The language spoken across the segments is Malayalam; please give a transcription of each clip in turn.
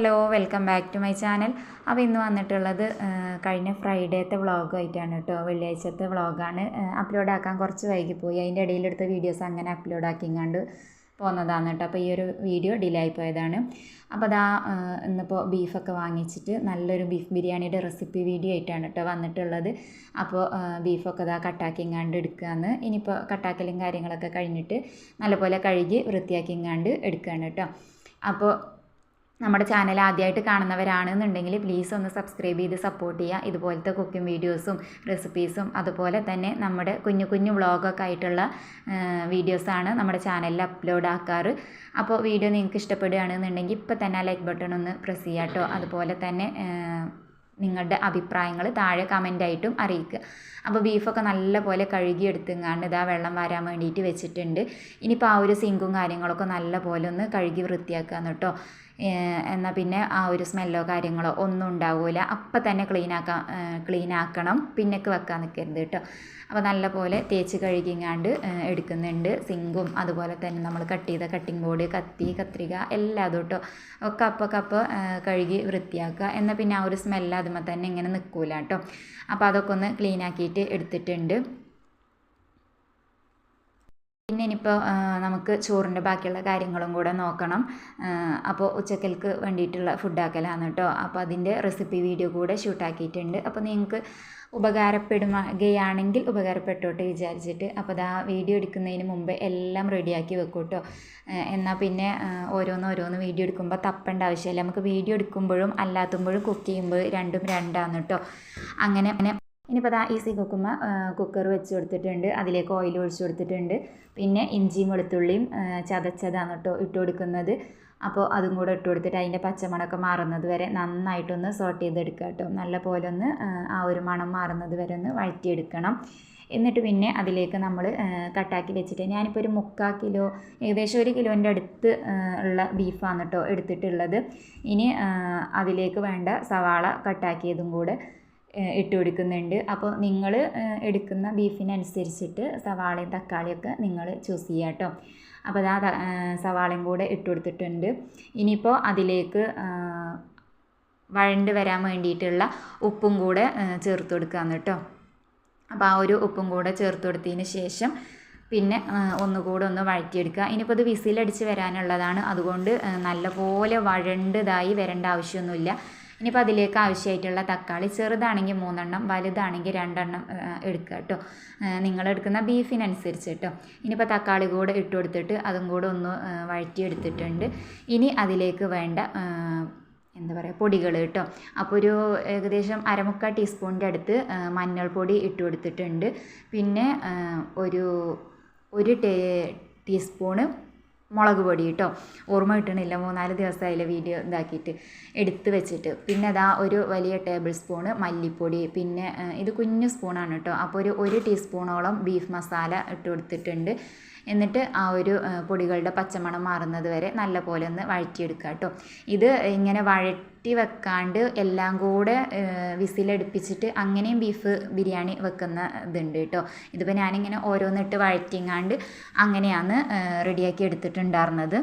Hello welcome back to my channel അപ്പോൾ ഇന്ന് വന്നിട്ടുള്ളത് കഴിഞ്ഞ ഫ്രൈഡേത്തെ വ്ളോഗായിട്ടാണ് കേട്ടോ വെള്ളിയാഴ്ചത്തെ വ്ളോഗാണ് അപ്ലോഡ് ആക്കാൻ കുറച്ച് വൈകിപ്പോയി. അതിന്റെ ഇടയിലെടുത്ത വീഡിയോസ് അങ്ങനെ അപ്ലോഡ് ആക്കിങ്ങാണ്ട് പോകുന്നതാണ് കേട്ടോ അപ്പോൾ ഈ ഒരു വീഡിയോ ഡിലേ ആയിപ്പോയതാണ് അപ്പോൾ അതാ ഇന്നിപ്പോൾ ബീഫൊക്കെ വാങ്ങിച്ചിട്ട് നല്ലൊരു ബീഫ് ബിരിയാണിയുടെ റെസിപ്പി വീഡിയോ ആയിട്ടാണ് കേട്ടോ വന്നിട്ടുള്ളത്. അപ്പോൾ ബീഫൊക്കെ ഇതാ കട്ടാക്കിങ്ങാണ്ട് എടുക്കുകയെന്ന് ഇനിയിപ്പോൾ കട്ടാക്കലും കാര്യങ്ങളൊക്കെ കഴിഞ്ഞിട്ട് നല്ലപോലെ കഴുകി വൃത്തിയാക്കിങ്ങാണ്ട് എടുക്കുകയാണ് കേട്ടോ അപ്പോൾ നമ്മുടെ ചാനൽ ആദ്യമായിട്ട് കാണുന്നവരാണെന്നുണ്ടെങ്കിൽ പ്ലീസ് ഒന്ന് സബ്സ്ക്രൈബ് ചെയ്ത് സപ്പോർട്ട് ചെയ്യുക. ഇതുപോലത്തെ കുക്കിംഗ് വീഡിയോസും റെസിപ്പീസും അതുപോലെ തന്നെ നമ്മുടെ കുഞ്ഞു കുഞ്ഞു വ്ളോഗൊക്കെ ആയിട്ടുള്ള വീഡിയോസാണ് നമ്മുടെ ചാനലിൽ അപ്ലോഡ് ആക്കാറ്. അപ്പോൾ വീഡിയോ നിങ്ങൾക്ക് ഇഷ്ടപ്പെടുകയാണെന്നുണ്ടെങ്കിൽ ഇപ്പോൾ തന്നെ ലൈക്ക് ബട്ടൺ ഒന്ന് പ്രസ് ചെയ്യുക കേട്ടോ. അതുപോലെ തന്നെ നിങ്ങളുടെ അഭിപ്രായങ്ങൾ താഴെ കമന്റായിട്ടും അറിയിക്കുക. അപ്പോൾ ബീഫൊക്കെ നല്ലപോലെ കഴുകി എടുത്തുങ്ങാണ്ട് ഇതാ വെള്ളം വരാൻ വേണ്ടിയിട്ട് വെച്ചിട്ടുണ്ട്. ഇനിയിപ്പോൾ ആ ഒരു സിങ്കും കാര്യങ്ങളൊക്കെ നല്ലപോലെ ഒന്ന് കഴുകി വൃത്തിയാക്കുക കേട്ടോ. എന്നാൽ പിന്നെ ആ ഒരു സ്മെല്ലോ കാര്യങ്ങളോ ഒന്നും ഉണ്ടാവില്ല അപ്പം തന്നെ ക്ലീൻ ആക്കണം. പിന്നൊക്കെ വെക്കാൻ നിൽക്കരുത് കേട്ടോ. അപ്പോൾ നല്ലപോലെ തേച്ച് കഴുകിങ്ങാണ്ട് എടുക്കുന്നുണ്ട്. സിങ്കും അതുപോലെ തന്നെ നമ്മൾ കട്ട് ചെയ്ത കട്ടിംഗ് ബോർഡ് കത്തി കത്രിക എല്ലാം അതും കേട്ടോ ഒക്കെ അപ്പോൾ കപ്പ് കഴുകി വൃത്തിയാക്കുക. എന്നാൽ പിന്നെ ആ ഒരു സ്മെല്ല് അതുമ്പോൾ തന്നെ ഇങ്ങനെ നിൽക്കില്ല കേട്ടോ അപ്പോൾ അതൊക്കെ ഒന്ന് ക്ലീൻ ആക്കിയിട്ട് എടുത്തിട്ടുണ്ട്. പിന്നെ ഇനിയിപ്പോൾ നമുക്ക് ചോറിന്റെ ബാക്കിയുള്ള കാര്യങ്ങളും കൂടെ നോക്കണം. അപ്പോൾ ഉച്ചക്കൽക്ക് വേണ്ടിയിട്ടുള്ള ഫുഡാക്കലാണ് കേട്ടോ അപ്പോൾ അതിന്റെ റെസിപ്പി വീഡിയോ കൂടെ ഷൂട്ടാക്കിയിട്ടുണ്ട് അപ്പോൾ നിങ്ങൾക്ക് ഉപകാരപ്പെടുകയാണെങ്കിൽ ഉപകാരപ്പെട്ടോട്ടെ വിചാരിച്ചിട്ട്. അപ്പോൾ അത് ആ വീഡിയോ എടുക്കുന്നതിന് മുമ്പ് എല്ലാം റെഡിയാക്കി വെക്കും കേട്ടോ എന്നാൽ പിന്നെ ഓരോന്ന് ഓരോന്ന് വീഡിയോ എടുക്കുമ്പോൾ തപ്പേണ്ട ആവശ്യമില്ല. നമുക്ക് വീഡിയോ എടുക്കുമ്പോഴും അല്ലാത്തുമ്പോഴും കുക്ക് ചെയ്യുമ്പോൾ രണ്ടും രണ്ടാണ് കേട്ടോ അങ്ങനെ ഇനിയിപ്പോൾ അതാ സി കുക്കുമ്മ കുക്കർ വെച്ച് കൊടുത്തിട്ടുണ്ട്. അതിലേക്ക് ഓയിൽ ഒഴിച്ച് കൊടുത്തിട്ടുണ്ട്. പിന്നെ ഇഞ്ചിയും വെളുത്തുള്ളിയും ചതച്ചതാണ് കേട്ടോ ഇട്ട് കൊടുക്കുന്നത്. അപ്പോൾ അതും കൂടെ ഇട്ട് കൊടുത്തിട്ട് അതിന്റെ പച്ചമണമൊക്കെ മാറുന്നത് വരെ നന്നായിട്ടൊന്ന് സോട്ട് ചെയ്തെടുക്കുക കേട്ടോ നല്ല പോലെ ഒന്ന് ആ, ഒരു മണം മാറുന്നത് വരെ ഒന്ന് വഴറ്റിയെടുക്കണം. എന്നിട്ട് പിന്നെ അതിലേക്ക് നമ്മൾ കട്ടാക്കി വെച്ചിട്ട് ഞാനിപ്പോൾ ഒരു മുക്കാൽ കിലോ ഏകദേശം ഒരു കിലോന്റെ അടുത്ത് ഉള്ള ബീഫാണ് കേട്ടോ എടുത്തിട്ടുള്ളത്. ഇനി അതിലേക്ക് വേണ്ട സവാള കട്ടാക്കിയതും കൂടെ ഇട്ട് കൊടുക്കുന്നുണ്ട്. അപ്പോൾ നിങ്ങൾ എടുക്കുന്ന ബീഫിനനുസരിച്ചിട്ട് സവാളയും തക്കാളിയൊക്കെ നിങ്ങൾ ചൂസ് ചെയ്യുക കേട്ടോ അപ്പോൾ അതാ സവാളയും കൂടെ ഇട്ട് കൊടുത്തിട്ടുണ്ട്. ഇനിയിപ്പോൾ അതിലേക്ക് വഴണ്ട് വരാൻ വേണ്ടിയിട്ടുള്ള ഉപ്പും കൂടെ ചേർത്ത് കൊടുക്കാന്ന് കേട്ടോ അപ്പോൾ ആ ഒരു ഉപ്പും കൂടെ ചേർത്ത് കൊടുത്തതിന് ശേഷം പിന്നെ ആ, ഒന്നുകൂടെ ഒന്ന് വഴറ്റിയെടുക്കുക. ഇനിയിപ്പോൾ ഇത് വിസിലടിച്ച് വരാനുള്ളതാണ്. അതുകൊണ്ട് നല്ലപോലെ വഴണ്ടതായി വരേണ്ട ആവശ്യമൊന്നുമില്ല. ഇനിയിപ്പോൾ അതിലേക്ക് ആവശ്യമായിട്ടുള്ള തക്കാളി ചെറുതാണെങ്കിൽ മൂന്നെണ്ണം വലുതാണെങ്കിൽ രണ്ടെണ്ണം എടുക്കുക കേട്ടോ. നിങ്ങളെടുക്കുന്ന ബീഫിനനുസരിച്ച് കേട്ടോ ഇനിയിപ്പോൾ തക്കാളി കൂടെ ഇട്ട് കൊടുത്തിട്ട് അതും കൂടെ ഒന്ന് വഴറ്റിയെടുത്തിട്ടുണ്ട്. ഇനി അതിലേക്ക് വേണ്ട എന്താ പറയുക പൊടികൾ കേട്ടോ. അപ്പോൾ ഒരു ഏകദേശം അരമുക്കാൽ ടീസ്പൂണിന്റെ അടുത്ത് മഞ്ഞൾപ്പൊടി ഇട്ട് കൊടുത്തിട്ടുണ്ട്. പിന്നെ ഒരു ഒരു ടീസ്പൂണ് മുളക് പൊടി കേട്ടോ ഓർമ്മ കിട്ടണില്ല. മൂന്നാൽ ദിവസമായില്ല വീഡിയോ ഇതാക്കിയിട്ട് എടുത്ത് വെച്ചിട്ട്. പിന്നെ അതാ ഒരു വലിയ ടേബിൾ സ്പൂണ് മല്ലിപ്പൊടി. പിന്നെ ഇത് കുഞ്ഞു സ്പൂണാണ് കേട്ടോ അപ്പോൾ ഒരു ഒരു ടീസ്പൂണോളം ബീഫ് മസാല ഇട്ട് കൊടുത്തിട്ടുണ്ട്. എന്നിട്ട് ആ ഒരു പൊടികളുടെ പച്ചമണം മാറുന്നത് വരെ നല്ലപോലെ ഒന്ന് വഴറ്റിയെടുക്കുക കേട്ടോ. ഇത് ഇങ്ങനെ വഴറ്റി വെക്കാണ്ട് എല്ലാം കൂടെ വിസിലടുപ്പിച്ചിട്ട് അങ്ങനെയും ബീഫ് ബിരിയാണി വെക്കുന്ന ഇതുണ്ട് കേട്ടോ. ഇതിപ്പോൾ ഞാനിങ്ങനെ ഓരോന്നിട്ട് വഴറ്റിങ്ങാണ്ട് അങ്ങനെയാണ് റെഡിയാക്കി എടുത്തിട്ടുണ്ടായിരുന്നത്.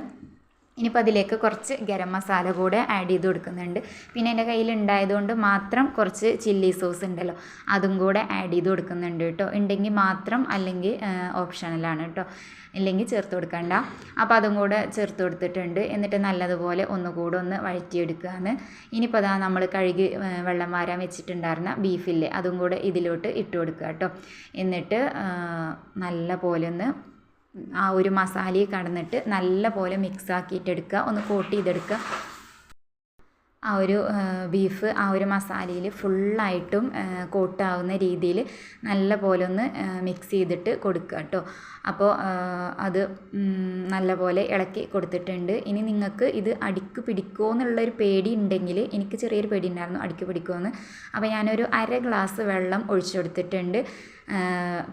ഇനിയിപ്പോൾ അതിലേക്ക് കുറച്ച് ഗരം മസാല കൂടെ ആഡ് ചെയ്ത് കൊടുക്കുന്നുണ്ട്. പിന്നെ എന്റെ കയ്യിൽ ഉണ്ടായതുകൊണ്ട് മാത്രം കുറച്ച് ചില്ലി സോസ് ഉണ്ടല്ലോ അതും കൂടെ ആഡ് ചെയ്ത് കൊടുക്കുന്നുണ്ട് കേട്ടോ. ഉണ്ടെങ്കിൽ മാത്രം അല്ലെങ്കിൽ ഓപ്ഷണലാണ് കേട്ടോ. ഇല്ലെങ്കിൽ ചേർത്ത് കൊടുക്കണ്ട. അപ്പോൾ അതും കൂടെ ചേർത്ത് കൊടുത്തിട്ടുണ്ട്. എന്നിട്ട് നല്ലതുപോലെ ഒന്നുകൂടെ ഒന്ന് വഴറ്റിയെടുക്കുകയാണ്. ഇനിയിപ്പോൾ അതാ നമ്മൾ കഴുകി വെള്ളം വാരാൻ വെച്ചിട്ടുണ്ടായിരുന്ന ബീഫില്ലേ അതും കൂടെ ഇതിലോട്ട് ഇട്ട് കൊടുക്കുക കേട്ടോ. എന്നിട്ട് നല്ല പോലെ ഒന്ന് ആ ഒരു മസാലയിൽ കടന്നിട്ട് നല്ല പോലെ മിക്സ് ആക്കിയിട്ട് എടുക്കുക ഒന്ന് കോട്ട് ചെയ്തെടുക്കുക. ആ ഒരു ബീഫ് ആ ഒരു മസാലയിൽ ഫുള്ളായിട്ടും കോട്ടാവുന്ന രീതിയിൽ നല്ല പോലെ ഒന്ന് മിക്സ് ചെയ്തിട്ട് കൊടുക്കുക കേട്ടോ. അപ്പോൾ അത് നല്ല പോലെ ഇളക്കി കൊടുത്തിട്ടുണ്ട്. ഇനി നിങ്ങൾക്ക് ഇത് അടിക്ക് പിടിക്കുമോ എന്നുള്ളൊരു പേടി ഉണ്ടെങ്കിൽ എനിക്ക് ചെറിയൊരു പേടി ഉണ്ടായിരുന്നു അടിക്ക് പിടിക്കുമോയെന്ന് അപ്പോൾ ഞാനൊരു അര ഗ്ലാസ് വെള്ളം ഒഴിച്ചു കൊടുത്തിട്ടുണ്ട്.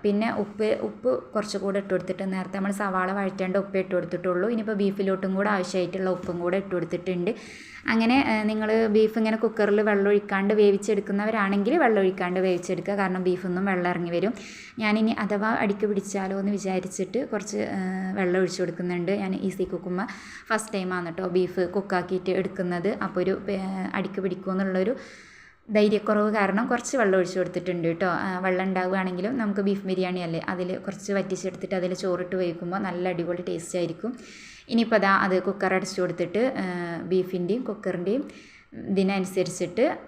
പിന്നെ ഉപ്പ് ഉപ്പ് കുറച്ച് കൂടെ ഇട്ട് കൊടുത്തിട്ട് നേരത്തെ നമ്മൾ സവാള വഴറ്റേണ്ട ഉപ്പ് ഇട്ട് കൊടുത്തിട്ടുള്ളൂ. ഇനിയിപ്പോൾ ബീഫിലോട്ടും കൂടെ ആവശ്യമായിട്ടുള്ള ഉപ്പും കൂടെ ഇട്ട് കൊടുത്തിട്ടുണ്ട്. അങ്ങനെ നിങ്ങൾ ബീഫ് ഇങ്ങനെ കുക്കറിൽ വെള്ളം ഒഴിക്കാണ്ട് വേവിച്ചെടുക്കുന്നവരാണെങ്കിൽ വെള്ളം ഒഴിക്കാണ്ട് വേവിച്ചെടുക്കുക. കാരണം ബീഫൊന്നും വെള്ളം ഇറങ്ങി വരും. ഞാനിനി അഥവാ അടിക്ക് പിടിച്ചാലോ എന്ന് വിചാരിച്ചിട്ട് കുറച്ച് വെള്ളം ഒഴിച്ചു കൊടുക്കുന്നുണ്ട്. ഞാൻ ഈസി കുക്കുമ്പോൾ ഫസ്റ്റ് ടൈമാണ് കേട്ടോ ബീഫ് കുക്കാക്കിയിട്ട് എടുക്കുന്നത്. അപ്പോൾ ഒരു അടിക്ക് പിടിക്കുമെന്നുള്ളൊരു ധൈര്യക്കുറവ് കാരണം കുറച്ച് വെള്ളം ഒഴിച്ചു കൊടുത്തിട്ടുണ്ട് കേട്ടോ വെള്ളം ഉണ്ടാവുകയാണെങ്കിലും നമുക്ക് ബീഫ് ബിരിയാണി അല്ലേ അതിൽ കുറച്ച് വറ്റിച്ചെടുത്തിട്ട് അതിൽ ചോറിട്ട് വേവിക്കുമ്പോൾ നല്ല അടിപൊളി ടേസ്റ്റ് ആയിരിക്കും. ഇനിയിപ്പോൾ അതാ അത് കുക്കർ അടച്ചു കൊടുത്തിട്ട് ബീഫിന്റെയും കുക്കറിന്റെയും ഇതിനനുസരിച്ചിട്ട്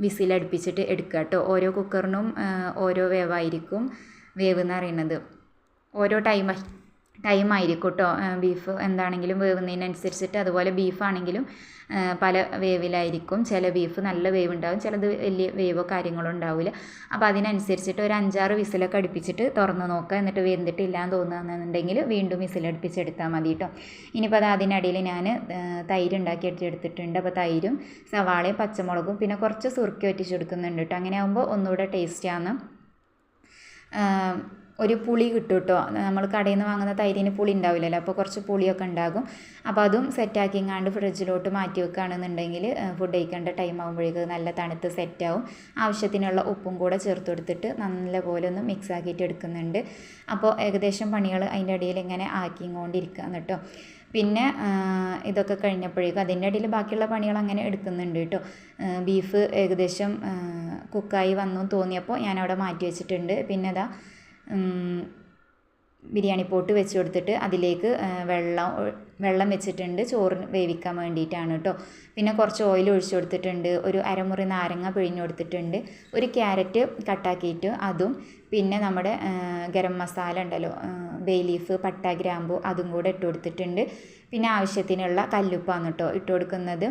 വിസിലടുപ്പിച്ചിട്ട് എടുക്കുക കേട്ടോ. ഓരോ കുക്കറിനും ഓരോ വേവായിരിക്കും വേവ് എന്ന് പറയുന്നത്. ഓരോ ടൈം ടൈം ആയിരിക്കും കേട്ടോ ബീഫ് എന്താണെങ്കിലും വേവുന്നതിനനുസരിച്ചിട്ട് അതുപോലെ ബീഫാണെങ്കിലും പല വേവിലായിരിക്കും. ചില ബീഫ് നല്ല വേവ് ഉണ്ടാവും ചിലത് വലിയ വേവോ കാര്യങ്ങളോ ഉണ്ടാവില്ല. അപ്പോൾ അതിനനുസരിച്ചിട്ട് ഒരു അഞ്ചാറ് വിസിലൊക്കെ അടുപ്പിച്ചിട്ട് തുറന്ന് നോക്കുക. എന്നിട്ട് വെന്തിട്ടില്ല എന്ന് തോന്നുകയാണെന്നുണ്ടെങ്കിൽ വീണ്ടും വിസിലടുപ്പിച്ചെടുത്താൽ മതി കേട്ടോ ഇനിയിപ്പോൾ അത് അതിനിടയിൽ ഞാൻ തൈര് ഉണ്ടാക്കി എടുത്തിട്ടുണ്ട് അപ്പോൾ തൈരും സവാളയും പച്ചമുളകും പിന്നെ കുറച്ച് സുറുക്കി വറ്റിച്ചെടുക്കുന്നുണ്ട് കേട്ടോ. അങ്ങനെ ആകുമ്പോൾ ഒന്നുകൂടെ ടേസ്റ്റാണ്. ഒരു പുളി കിട്ടും കേട്ടോ നമ്മൾ കടയിൽ നിന്ന് വാങ്ങുന്ന തൈരിന് പുളി ഉണ്ടാവില്ലല്ലോ അപ്പോൾ കുറച്ച് പുളിയൊക്കെ ഉണ്ടാകും. അപ്പോൾ അതും സെറ്റാക്കിങ്ങാണ്ട് ഫ്രിഡ്ജിലോട്ട് മാറ്റി വെക്കുകയാണെന്നുണ്ടെങ്കിൽ ഫുഡ് കഴിക്കേണ്ട ടൈം ആകുമ്പോഴേക്ക് നല്ല തണുത്ത് സെറ്റാവും ആവശ്യത്തിനുള്ള ഉപ്പും കൂടെ ചേർത്ത് കൊടുത്തിട്ട് നല്ലപോലെ ഒന്ന് മിക്സ് ആക്കിയിട്ട് എടുക്കുന്നുണ്ട്. അപ്പോൾ ഏകദേശം പണികൾ അതിന്റെ ഇടയിൽ ഇങ്ങനെ ആക്കിക്കൊണ്ടിരിക്കുകയാണ് കേട്ടോ. പിന്നെ ഇതൊക്കെ കഴിഞ്ഞപ്പോഴേക്കും അതിന്റെ ഇടയിൽ ബാക്കിയുള്ള പണികൾ അങ്ങനെ എടുക്കുന്നുണ്ട് കേട്ടോ. ബീഫ് ഏകദേശം കുക്കായി വന്നു തോന്നിയപ്പോൾ ഞാനവിടെ മാറ്റി വെച്ചിട്ടുണ്ട്. പിന്നെ അതാ ബിരിയാണി പോട്ട് വെച്ച് കൊടുത്തിട്ട് അതിലേക്ക് വെള്ളം വെള്ളം വെച്ചിട്ടുണ്ട്. ചോറ് വേവിക്കാൻ വേണ്ടിയിട്ടാണ് കേട്ടോ പിന്നെ കുറച്ച് ഓയിൽ ഒഴിച്ചു കൊടുത്തിട്ടുണ്ട്. ഒരു അരമുറി നാരങ്ങ പിഴിഞ്ഞു കൊടുത്തിട്ടുണ്ട്. ഒരു ക്യാരറ്റ് കട്ടാക്കിയിട്ട് അതും പിന്നെ നമ്മുടെ ഗരം മസാല ഉണ്ടല്ലോ ബേ ലീഫ് പട്ട ഗ്രാമ്പു അതും കൂടെ ഇട്ട് കൊടുത്തിട്ടുണ്ട്. പിന്നെ ആവശ്യത്തിനുള്ള കല്ലുപ്പാണ് കേട്ടോ ഇട്ട് കൊടുക്കുന്നത്.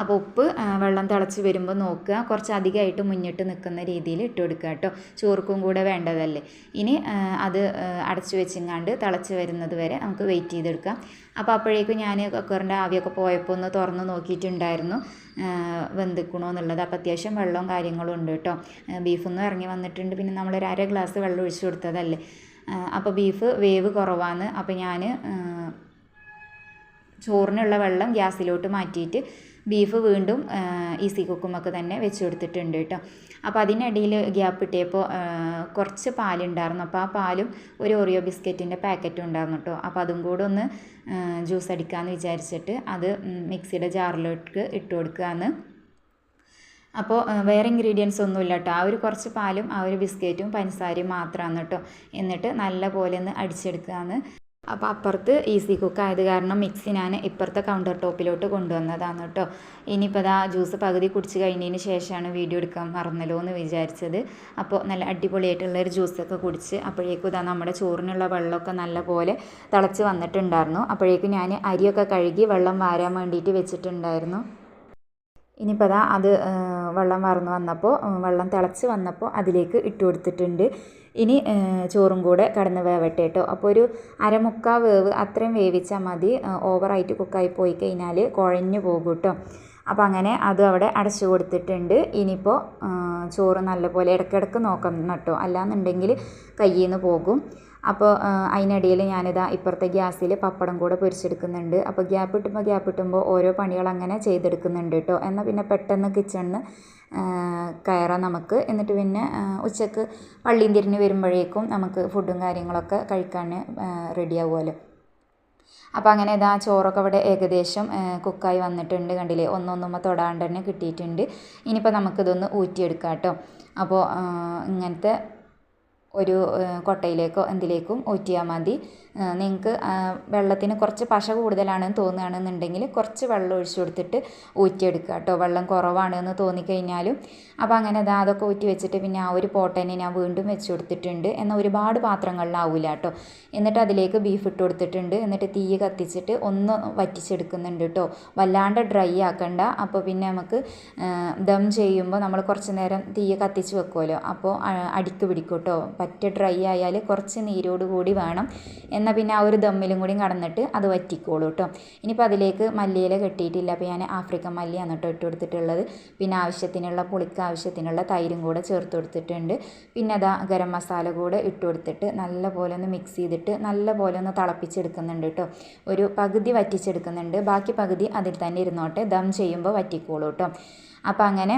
അപ്പോൾ ഉപ്പ് വെള്ളം തിളച്ച് വരുമ്പോൾ നോക്കുക. കുറച്ച് അധികമായിട്ട് മുന്നിട്ട് നിൽക്കുന്ന രീതിയിൽ ഇട്ട് കൊടുക്കുക കേട്ടോ. ചോർക്കും കൂടെ വേണ്ടതല്ലേ. ഇനി അത് അടച്ചു വെച്ചിങ്ങാണ്ട് തിളച്ച് വരുന്നത് വരെ നമുക്ക് വെയിറ്റ് ചെയ്തെടുക്കാം. അപ്പോൾ അപ്പോഴേക്കും ഞാൻ കുക്കറിന്റെ ആവിയൊക്കെ പോയപ്പോൾ ഒന്ന് തുറന്ന് നോക്കിയിട്ടുണ്ടായിരുന്നു. വെന്തിക്കണോ എന്നുള്ളത്. അപ്പോൾ അത്യാവശ്യം വെള്ളവും കാര്യങ്ങളും ഉണ്ട് കേട്ടോ. ബീഫൊന്നും ഇറങ്ങി വന്നിട്ടുണ്ട്. പിന്നെ നമ്മൾ ഒരു അര ഗ്ലാസ് വെള്ളം ഒഴിച്ചു കൊടുത്തതല്ലേ. അപ്പോൾ ബീഫ് വേവ് കുറവാണ്. അപ്പോൾ ഞാൻ ചോറിനുള്ള വെള്ളം ഗ്യാസിലോട്ട് മാറ്റിയിട്ട് ബീഫ് വീണ്ടും ഈസി കുക്കുമൊക്കെ തന്നെ വെച്ച് കൊടുത്തിട്ടുണ്ട് കേട്ടോ. അപ്പോൾ അതിനിടയിൽ ഗ്യാപ്പ് കിട്ടിയപ്പോൾ കുറച്ച് പാലുണ്ടായിരുന്നു. അപ്പോൾ ആ പാലും ഒരു ഓറിയോ ബിസ്ക്കറ്റിന്റെ പാക്കറ്റും ഉണ്ടായിരുന്നു കേട്ടോ. അപ്പോൾ അതും കൂടെ ഒന്ന് ജ്യൂസ് അടിക്കാമെന്ന് വിചാരിച്ചിട്ട് അത് മിക്സിയുടെ ജാറിലോട്ട് ഇട്ട് കൊടുക്കുകയെന്ന് അപ്പോൾ വേറെ ഇൻഗ്രീഡിയൻസ് ഒന്നും ഇല്ല കേട്ടോ. ആ ഒരു കുറച്ച് പാലും ആ ഒരു ബിസ്ക്കറ്റും പഞ്ചസാരയും മാത്രമാണ് കേട്ടോ. എന്നിട്ട് നല്ല പോലെ ഒന്ന് അടിച്ചെടുക്കുകയെന്ന് അപ്പോൾ അപ്പുറത്ത് ഈസി കുക്ക് ആയത് കാരണം മിക്സി ഞാൻ ഇപ്പുറത്തെ കൗണ്ടർ ടോപ്പിലോട്ട് കൊണ്ടുവന്നതാണ് കേട്ടോ. ഇനിയിപ്പോൾ അതാ ജ്യൂസ് പകുതി കുടിച്ച് കഴിഞ്ഞതിന് ശേഷമാണ് വീഡിയോ എടുക്കാൻ മറന്നല്ലോ എന്ന് വിചാരിച്ചത്. അപ്പോൾ നല്ല അടിപൊളിയായിട്ടുള്ളൊരു ജ്യൂസൊക്കെ കുടിച്ച് അപ്പോഴേക്കും ഇതാ നമ്മുടെ ചോറിനുള്ള വെള്ളമൊക്കെ നല്ല പോലെ തിളച്ച് വന്നിട്ടുണ്ടായിരുന്നു. അപ്പോഴേക്കും ഞാൻ അരിയൊക്കെ കഴുകി വെള്ളം വാരാൻ വേണ്ടിയിട്ട് വെച്ചിട്ടുണ്ടായിരുന്നു. ഇനിയിപ്പോൾ അതാ അത് വെള്ളം വറന്ന് വന്നപ്പോൾ വെള്ളം തിളച്ച് വന്നപ്പോൾ അതിലേക്ക് ഇട്ട് കൊടുത്തിട്ടുണ്ട്. ഇനി ചോറും കൂടെ കടന്ന് വേവട്ടെ കേട്ടോ. അപ്പോൾ ഒരു അരമുക്കാ വേവ് അത്രയും വേവിച്ചാൽ മതി. ഓവറായിട്ട് കുക്കായി പോയി കഴിഞ്ഞാൽ കുഴഞ്ഞു പോകും കേട്ടോ. അപ്പോൾ അങ്ങനെ അതും അവിടെ അടച്ചു കൊടുത്തിട്ടുണ്ട്. ഇനിയിപ്പോൾ ചോറ് നല്ലപോലെ ഇടയ്ക്കിടയ്ക്ക് നോക്കണം കേട്ടോ. അല്ലാന്നുണ്ടെങ്കിൽ കയ്യിൽ നിന്ന് പോകും. അപ്പോൾ അതിനിടയിൽ ഞാനിതാ ഇപ്പുറത്തെ ഗ്യാസിൽ പപ്പടം കൂടെ പൊരിച്ചെടുക്കുന്നുണ്ട്. അപ്പോൾ ഗ്യാപ്പ് ഇട്ടുമ്പോൾ ഗ്യാപ്പ് ഇട്ടുമ്പോൾ ഓരോ പണികൾ അങ്ങനെ ചെയ്തെടുക്കുന്നുണ്ട് കേട്ടോ. എന്നാൽ പിന്നെ പെട്ടെന്ന് കിച്ചണിന് കയറാം നമുക്ക്. എന്നിട്ട് പിന്നെ ഉച്ചയ്ക്ക് പള്ളിയും തിരിഞ്ഞ് വരുമ്പോഴേക്കും നമുക്ക് ഫുഡും കാര്യങ്ങളൊക്കെ കഴിക്കാൻ റെഡി ആവുമല്ലോ. അപ്പോൾ അങ്ങനെ ഇതാ ചോറൊക്കെ ഇവിടെ ഏകദേശം കുക്കായി വന്നിട്ടുണ്ട് കണ്ടില്ലേ? ഒന്നൊന്നുമ്പോൾ തൊടാണ്ട് തന്നെ കിട്ടിയിട്ടുണ്ട്. ഇനിയിപ്പോൾ നമുക്കിതൊന്ന് ഊറ്റിയെടുക്കാം കേട്ടോ. അപ്പോൾ ഇങ്ങനത്തെ ഒരു കൊട്ടയിലേക്കോ എന്തിലേക്കും ഊറ്റിയാൽ മതി. നിങ്ങൾക്ക് വെള്ളത്തിന് കുറച്ച് പശ കൂടുതലാണെന്ന് തോന്നുകയാണെന്നുണ്ടെങ്കിൽ കുറച്ച് വെള്ളം ഒഴിച്ചു കൊടുത്തിട്ട് ഊറ്റിയെടുക്കുക കേട്ടോ. വെള്ളം കുറവാണ് എന്ന് തോന്നിക്കഴിഞ്ഞാലും. അപ്പോൾ അങ്ങനെ അതാ അതൊക്കെ ഊറ്റി വെച്ചിട്ട് പിന്നെ ആ ഒരു പോട്ട് തന്നെ ഞാൻ വീണ്ടും വെച്ച് കൊടുത്തിട്ടുണ്ട്. എന്നാൽ ഒരുപാട് പാത്രങ്ങളിലാവില്ല കേട്ടോ. എന്നിട്ട് അതിലേക്ക് ബീഫ് ഇട്ട് കൊടുത്തിട്ടുണ്ട്. എന്നിട്ട് തീ കത്തിച്ചിട്ട് ഒന്ന് വറ്റിച്ചെടുക്കുന്നുണ്ട് കേട്ടോ. വല്ലാണ്ട് ഡ്രൈ ആക്കണ്ട. അപ്പോൾ പിന്നെ നമുക്ക് ദം ചെയ്യുമ്പോൾ നമ്മൾ കുറച്ച് നേരം തീ കത്തിച്ച് വെക്കുമല്ലോ. അപ്പോൾ അടിക്ക് പിടിക്കും കേട്ടോ. പറ്റ ഡ്രൈ ആയാൽ കുറച്ച് നീരോട് കൂടി വേണം. എന്നാൽ പിന്നെ ആ ഒരു ദമ്മിലും കൂടി കടന്നിട്ട് അത് വറ്റിക്കോളൂ കേട്ടോ ഇനിയിപ്പോൾ അതിലേക്ക് മല്ലിയില കെട്ടിയിട്ടില്ല. അപ്പോൾ ഞാൻ ആഫ്രിക്കൻ മല്ലിയാണ് കേട്ടോ ഇട്ട് കൊടുത്തിട്ടുള്ളത്. പിന്നെ ആവശ്യത്തിനുള്ള പുളിക്ക് ആവശ്യത്തിനുള്ള തൈരും കൂടെ ചേർത്ത് കൊടുത്തിട്ടുണ്ട്. പിന്നെ അതാ ഗരം മസാല കൂടെ ഇട്ട് കൊടുത്തിട്ട് നല്ല പോലെ ഒന്ന് മിക്സ് ചെയ്തിട്ട് നല്ല പോലെ ഒന്ന് തിളപ്പിച്ചെടുക്കുന്നുണ്ട് കേട്ടോ ഒരു പകുതി വറ്റിച്ചെടുക്കുന്നുണ്ട്. ബാക്കി പകുതി അതിൽ തന്നെ ഇരുന്നോട്ടെ. ദം ചെയ്യുമ്പോൾ വറ്റിക്കോളൂ കേട്ടോ അപ്പോൾ അങ്ങനെ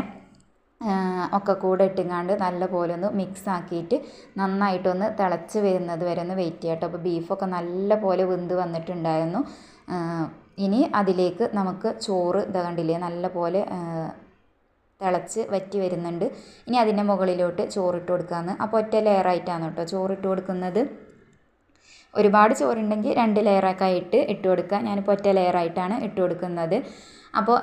ഒക്കെ കൂടെ ഇട്ടുങ്ങാണ്ട് നല്ലപോലെ ഒന്ന് മിക്സ് ആക്കിയിട്ട് നന്നായിട്ടൊന്ന് തിളച്ച് വരുന്നത് വരെ ഒന്ന് വെയിറ്റ് ചെയ്യാം കേട്ടോ അപ്പോൾ ബീഫൊക്കെ നല്ല പോലെ വെന്ത് വന്നിട്ടുണ്ടായിരുന്നു. ഇനി അതിലേക്ക് നമുക്ക് ചോറ് ഇതാ കണ്ടില്ലേ നല്ല പോലെ തിളച്ച് വറ്റി വരുന്നുണ്ട്. ഇനി അതിന്റെ മുകളിലോട്ട് ചോറിട്ട് കൊടുക്കാമെന്ന് അപ്പോൾ ഒറ്റ ലെയറായിട്ടാണ് കേട്ടോ ചോറിട്ട് കൊടുക്കുന്നത്. ഒരുപാട് ചോറുണ്ടെങ്കിൽ രണ്ട് ലെയറൊക്കെ ആയിട്ട് ഇട്ട് കൊടുക്കുക. ഞാനിപ്പോൾ ഒറ്റ ലെയറായിട്ടാണ് ഇട്ട് കൊടുക്കുന്നത്. അപ്പോൾ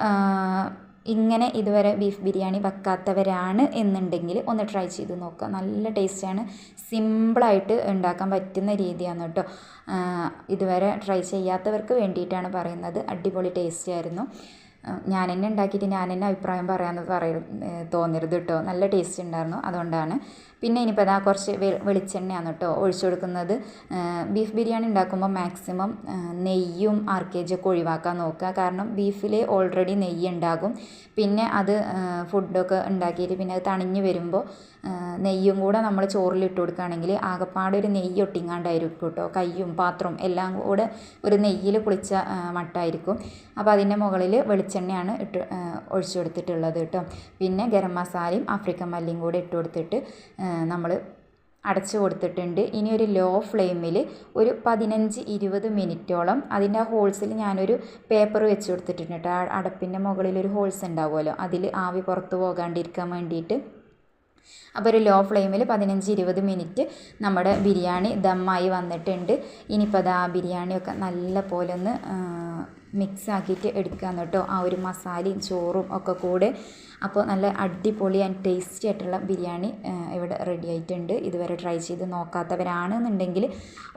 ഇങ്ങനെ ഇതുവരെ ബീഫ് ബിരിയാണി വെക്കാത്തവരാണ് എന്നുണ്ടെങ്കിൽ ഒന്ന് ട്രൈ ചെയ്ത് നോക്കുക. നല്ല ടേസ്റ്റാണ് സിമ്പിളായിട്ട് ഉണ്ടാക്കാൻ പറ്റുന്ന രീതിയാണ് കേട്ടോ. ഇതുവരെ ട്രൈ ചെയ്യാത്തവർക്ക് വേണ്ടിയിട്ടാണ് പറയുന്നത്. അടിപൊളി ടേസ്റ്റ് ആയിരുന്നു. ഞാൻ തന്നെ ഉണ്ടാക്കിയിട്ട് ഞാൻ തന്നെ അഭിപ്രായം പറയാമെന്ന് പറയ തോന്നരുത് കേട്ടോ. നല്ല ടേസ്റ്റ് ഉണ്ടായിരുന്നു. അതുകൊണ്ടാണ് പിന്നെ ഇനിയിപ്പോൾ അതാ കുറച്ച് വെളിച്ചെണ്ണയാണ് കേട്ടോ ഒഴിച്ചു കൊടുക്കുന്നത്. ബീഫ് ബിരിയാണി ഉണ്ടാക്കുമ്പോൾ മാക്സിമം നെയ്യും ആർ കെ ജി ഒക്കെ ഒഴിവാക്കാൻ നോക്കുക. കാരണം ബീഫിൽ ഓൾറെഡി നെയ്യ് ഉണ്ടാകും. പിന്നെ അത് ഫുഡൊക്കെ ഉണ്ടാക്കിയിട്ട് പിന്നെ അത് തണിഞ്ഞ് വരുമ്പോൾ നെയ്യും കൂടെ നമ്മൾ ചോറിൽ ചോറിലിട്ട് കൊടുക്കുകയാണെങ്കിൽ ആകെപ്പാടെ ഒരു നെയ്യ് ഒട്ടിങ്ങാണ്ടായിരിക്കും കേട്ടോ. കയ്യും പാത്രവും എല്ലാം കൂടെ ഒരു നെയ്യിൽ കുളിച്ച മട്ടായിരിക്കും. അപ്പോൾ അതിന്റെ മുകളിൽ വെളിച്ചെണ്ണയാണ് ഇട്ട് ഒഴിച്ചു കൊടുത്തിട്ടുള്ളത് കേട്ടോ. പിന്നെ ഗരം മസാലയും ആഫ്രിക്കൻ മല്ലിയും കൂടെ ഇട്ട് കൊടുത്തിട്ട് നമ്മൾ അടച്ചു കൊടുത്തിട്ടുണ്ട്. ഇനി ഒരു ലോ ഫ്ലെയിമിൽ ഒരു പതിനഞ്ച് ഇരുപത് മിനിറ്റോളം അതിന്റെ ആ ഹോൾസിൽ ഞാനൊരു പേപ്പർ വെച്ച് കൊടുത്തിട്ടുണ്ട് കേട്ടോ അടപ്പിന്റെ മുകളിൽ ഒരു ഹോൾസ് ഉണ്ടാവുമല്ലോ. അതിൽ ആവി പുറത്ത് പോകാണ്ടിരിക്കാൻ വേണ്ടിയിട്ട്. അപ്പോൾ ഒരു ലോ ഫ്ലെയിമിൽ പതിനഞ്ച് ഇരുപത് മിനിറ്റ് നമ്മുടെ ബിരിയാണി ദമ്മായി വന്നിട്ടുണ്ട്. ഇനിയിപ്പോൾ അത് ആ ബിരിയാണിയൊക്കെ നല്ല പോലെ ഒന്ന് മിക്സ് ആക്കിയിട്ട് എടുക്കാമെന്ന് കേട്ടോ. ആ ഒരു മസാലയും ചോറും ഒക്കെ കൂടെ. അപ്പോൾ നല്ല അടിപൊളി ആൻഡ് ടേസ്റ്റി ആയിട്ടുള്ള ബിരിയാണി ഇവിടെ റെഡി ആയിട്ടുണ്ട്. ഇതുവരെ ട്രൈ ചെയ്ത് നോക്കാത്തവരാണെന്നുണ്ടെങ്കിൽ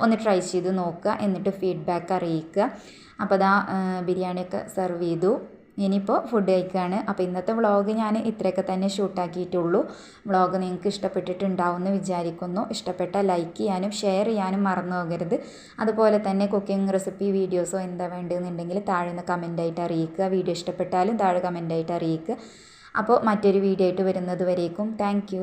ഒന്ന് ട്രൈ ചെയ്ത് നോക്കുക. എന്നിട്ട് ഫീഡ്ബാക്ക് അറിയിക്കുക. അപ്പോൾ അതാ ബിരിയാണിയൊക്കെ സെർവ് ചെയ്തു. ഇനിയിപ്പോൾ ഫുഡ് കഴിക്കുകയാണ് അപ്പോൾ ഇന്നത്തെ വ്ളോഗ് ഞാൻ ഇത്രയൊക്കെ തന്നെ ഷൂട്ടാക്കിയിട്ടുള്ളൂ വ്ളോഗ് നിങ്ങൾക്ക് ഇഷ്ടപ്പെട്ടിട്ടുണ്ടാവുമെന്ന് വിചാരിക്കുന്നു. ഇഷ്ടപ്പെട്ട ലൈക്ക് ചെയ്യാനും ഷെയർ ചെയ്യാനും മറന്നു പോകരുത്. അതുപോലെ തന്നെ കുക്കിംഗ് റെസിപ്പി വീഡിയോസോ എന്താ വേണ്ടതെന്നുണ്ടെങ്കിൽ താഴെ നിന്ന് കമന്റായിട്ട് അറിയിക്കുക. വീഡിയോ ഇഷ്ടപ്പെട്ടാലും താഴെ കമന്റായിട്ട് അറിയിക്കുക. അപ്പോൾ മറ്റൊരു വീഡിയോ ആയിട്ട് വരുന്നത് വരേക്കും. താങ്ക്